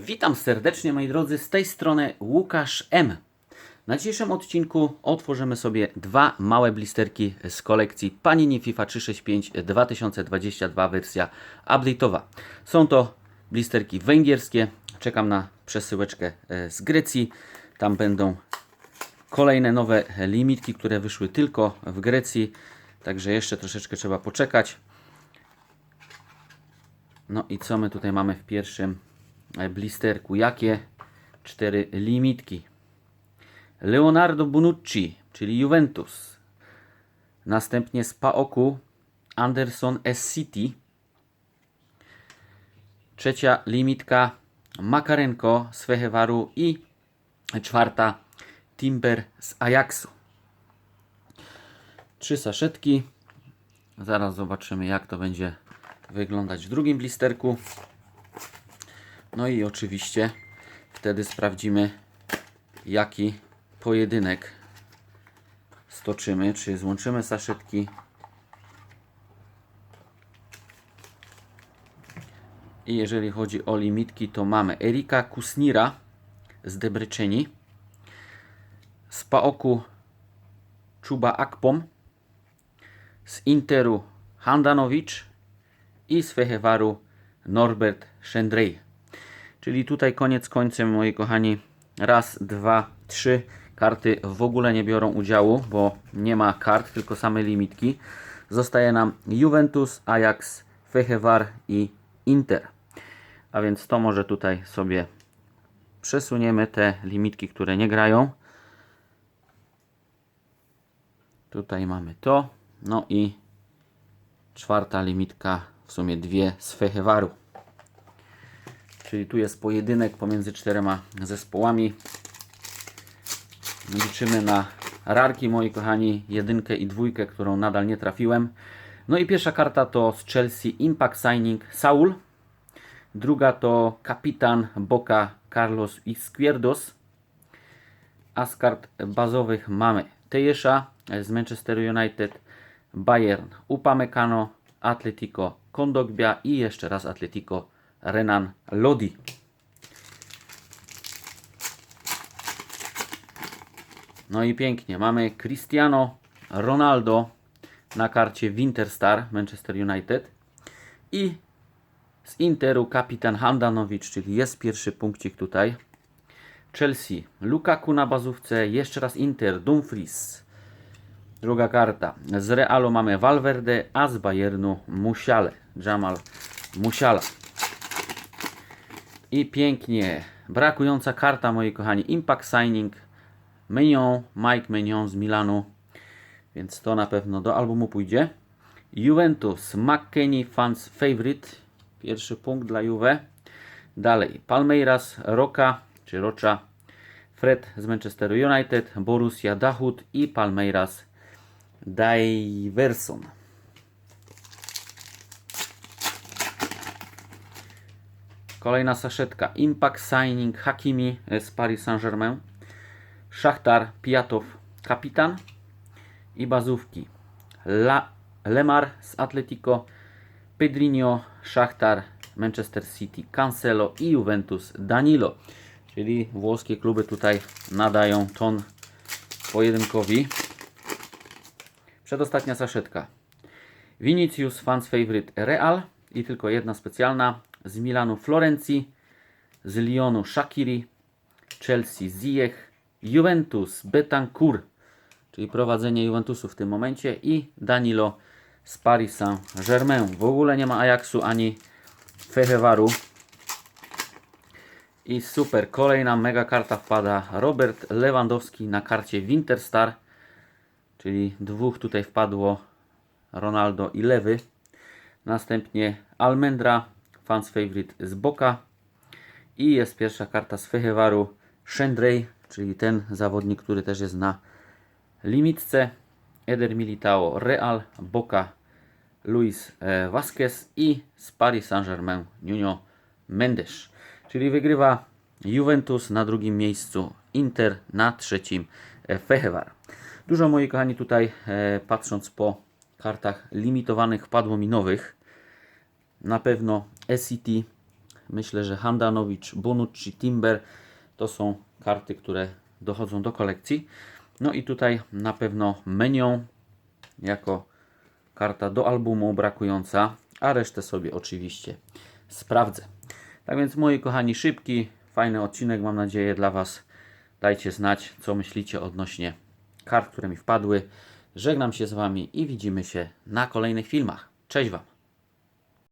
Witam serdecznie moi drodzy, z tej strony Łukasz M. Na dzisiejszym odcinku otworzymy sobie dwa małe blisterki z kolekcji Panini FIFA 365 2022 wersja update'owa. Są to blisterki węgierskie, czekam na przesyłeczkę e, z Grecji. Tam będą kolejne nowe limitki, które wyszły tylko w Grecji, także jeszcze troszeczkę trzeba poczekać. No i co my tutaj mamy w pierwszym blisterku? Jakie cztery limitki? Leonardo Bonucci, czyli Juventus. Następnie z Paoku Anderson S City. Trzecia limitka Makarenko z Fehewaru i czwarta Timber z Ajaxu. Trzy saszetki. Zaraz zobaczymy jak to będzie wyglądać w drugim blisterku. No i oczywiście wtedy sprawdzimy jaki pojedynek stoczymy, czy złączymy saszetki i jeżeli chodzi o limitki to mamy Erika Kusnira z Debreceni z Paoku Czuba Akpom z Interu Handanowicz i z Fehewaru Norbert Szendrej. Czyli tutaj koniec końcem, moi kochani, raz, dwa, trzy karty w ogóle nie biorą udziału, bo nie ma kart, tylko same limitki. Zostaje nam Juventus, Ajax, Fehewar i Inter. A więc to może tutaj sobie przesuniemy te limitki, które nie grają. Tutaj mamy to. No i czwarta limitka, w sumie dwie z Fehewaru. Czyli tu jest pojedynek pomiędzy czterema zespołami. Liczymy na rarki, moi kochani, jedynkę i dwójkę, którą nadal nie trafiłem. No i pierwsza karta to z Chelsea Impact Signing Saul. Druga to kapitan Boca Carlos Izquierdos. A z kart bazowych mamy Tejesza z Manchester United, Bayern Upamecano, Atletico Kondogbia i jeszcze raz Atletico Renan Lodi. No i pięknie, mamy Cristiano Ronaldo na karcie Winterstar Manchester United i z Interu kapitan Handanowicz, czyli jest pierwszy punkcik tutaj. Chelsea, Lukaku na bazówce, jeszcze raz Inter, Dumfries. Druga karta. Z Realu mamy Valverde, a z Bayernu Musiale. Jamal Musiala. I pięknie. Brakująca karta, moi kochani. Impact Signing. Mignon, Mike Mignon z Milanu. Więc to na pewno do albumu pójdzie. Juventus, McKennie Fans Favorite. Pierwszy punkt dla Juve. Dalej, Palmeiras, Roca, czy Rocha. Fred z Manchester United, Borussia Dachut i Palmeiras Diverson. Kolejna saszetka. Impact Signing Hakimi z Paris Saint-Germain. Szachtar Piatow Kapitan. I bazówki. La, Lemar z Atletico. Pedrinho Szachtar Manchester City Cancelo i Juventus Danilo. Czyli włoskie kluby tutaj nadają ton pojedynkowi. Przedostatnia saszetka. Vinicius Fans Favorite Real i tylko jedna specjalna z Milanu Florencji, z Lyonu Shakiri, Chelsea Ziyech, Juventus Betancourt, czyli prowadzenie Juventusu w tym momencie i Danilo z Paris Saint-Germain. W ogóle nie ma Ajaxu ani Fehewaru. I super, kolejna mega karta wpada. Robert Lewandowski na karcie Winterstar, czyli dwóch tutaj wpadło Ronaldo i Lewy. Następnie Almendra, fans favorite z Boka. I jest pierwsza karta z Fehewaru Shendrej, czyli ten zawodnik, który też jest na limitce. Eder Militao Real, Boca Luis e, Vasquez i z Paris Saint-Germain Nuno Mendes. Czyli wygrywa Juventus na drugim miejscu, Inter na trzecim, e, Fehevar. Dużo moi kochani tutaj e, patrząc po kartach limitowanych padło mi nowych. Na pewno SCT myślę, że Handanowicz, Bonucci, Timber to są karty, które dochodzą do kolekcji. No i tutaj na pewno Menion jako karta do albumu brakująca, a resztę sobie oczywiście sprawdzę. Tak więc moi kochani, szybki, fajny odcinek mam nadzieję dla Was. Dajcie znać, co myślicie odnośnie kart, które mi wpadły. Żegnam się z Wami i widzimy się na kolejnych filmach. Cześć Wam!